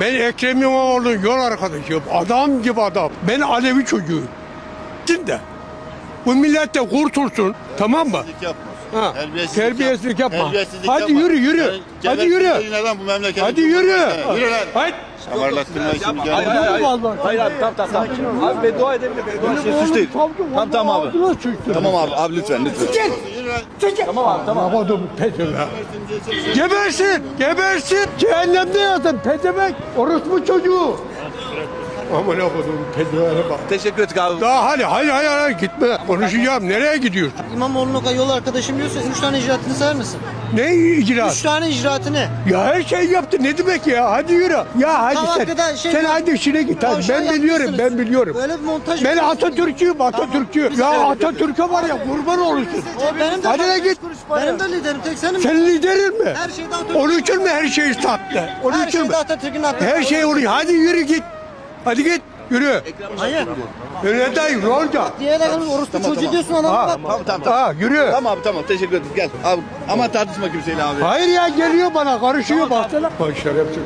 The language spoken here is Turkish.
Ben Ekrem İmamoğlu'nun yol arkadaşıyım. Adam gibi adam. Ben Alevi çocuğu. Şimdi bu millet de kurtulsun. Tamam mı? Terbiyesizlik yapma. Ha, Terbiyesizlik, terbiyesizlik yapma. Terbiyesizlik Hadi yapma. yürü, yürü. Sen Hadi yürü. Neden bu memleketi? Hadi yürü. Yürü lan. Hadi. Şamarlattırma şimdi gel. Hayır hayır hayır. Hayır abi tamam tamam. tamam. Abi beddua edelim de beddua şey suç değil. Tamam tamam abi. Tamam abi abi lütfen lütfen. Yürü Tamam abi tamam. Yapamadım pezevenk. Gebersin, gebersin. Cehennemde yatın pezevenk. Orospu çocuğu. Aman okudum pezevenk bak. Teşekkür ettik abi. Daha hadi, hadi, hadi, hadi gitme. Konuşacağım. Nereye gidiyorsun? İmamoğlu'na yol arkadaşım diyorsa 3 tane icraatını sayar mısın? Ne icraat? 3 tane icraatını. Ya her şey yaptı. Ne demek ya? Hadi yürü. Ya hadi Tamam, sen. şey- sen hadi işine git. Hadi. Ben biliyorum, ben biliyorum. Böyle bir montaj Ben. Atatürk'üyüm, Atatürk'ü. Biz Ya de- Atatürk'e var ya kurban olursun. O benim de Hadi lan git. Benim de liderim tek senin mi? Senin liderin mi? Her şeyde Atatürk. Onun için mi her şeyi sattı? Onun Her için mi? şeyde Atatürk'ün. Her şey oluyor. Hadi yürü git. Hadi git. Yürü. Hayır. Öyle değil. Rolca. Diğer adamın orospu çocuğu diyorsun adamı bak. Tamam tamam tamam. Ha yürü. Tamam abi tamam teşekkür ederim gel. Abi ama tartışma kimseyle abi. Hayır ya geliyor bana karışıyor baksana. Bak şerefsiz.